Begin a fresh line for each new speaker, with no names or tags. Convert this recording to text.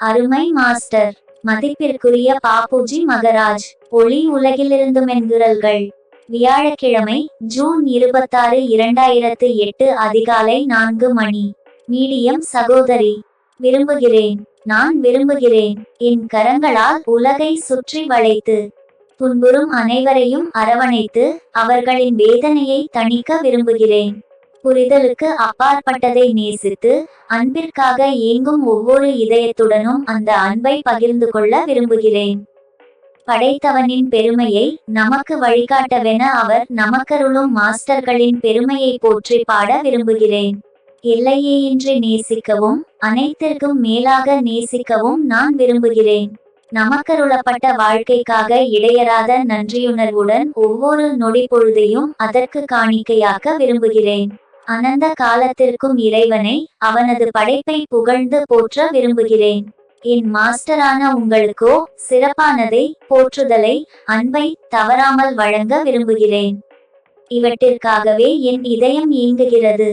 அருமை மாஸ்டர். மதிப்பிற்குரிய பாப்புஜி மகராஜ் ஒளி உலகிலிருந்து மென்குரல்கள் வியாழக்கிழமை ஜூன் இருபத்தாறு இரண்டாயிரத்து எட்டு அதிகாலை நான்கு மணி. மீடியம் சகோதரி விரும்புகிறேன் நான் விரும்புகிறேன். என் கரங்களால் உலகை சுற்றி வளைத்து துன்புறும் அனைவரையும் அரவணைத்து அவர்களின் வேதனையை தணிக்க விரும்புகிறேன். புரிதலுக்கு அப்பாற்பட்டதை நேசித்து அன்பிற்காக ஏங்கும் ஒவ்வொரு இதயத்துடனும் அந்த அன்பை பகிர்ந்து கொள்ள விரும்புகிறேன். படைத்தவனின் பெருமையை நமக்கு வழிகாட்டவென அவர் நமக்கருளும் மாஸ்டர்களின் பெருமையை போற்றி பாட விரும்புகிறேன். எல்லையேயின்றி நேசிக்கவும் அனைத்திற்கும் மேலாக நேசிக்கவும் நான் விரும்புகிறேன். நமக்கருளப்பட்ட வாழ்க்கைக்காக இடையறாத நன்றியுணர்வுடன் ஒவ்வொரு நொடி பொழுதையும் அதற்கு காணிக்கையாக்க விரும்புகிறேன். அனந்த காலத்திற்கும் இறைவனை அவனது படைப்பை புகழ்ந்து போற்ற விரும்புகிறேன். என் மாஸ்டரான உங்களுக்கோ சிறப்பானதை போற்றுதலை அன்பை தவறாமல் வழங்க விரும்புகிறேன். இவற்றிற்காகவே என் இதயம் இயங்குகிறது.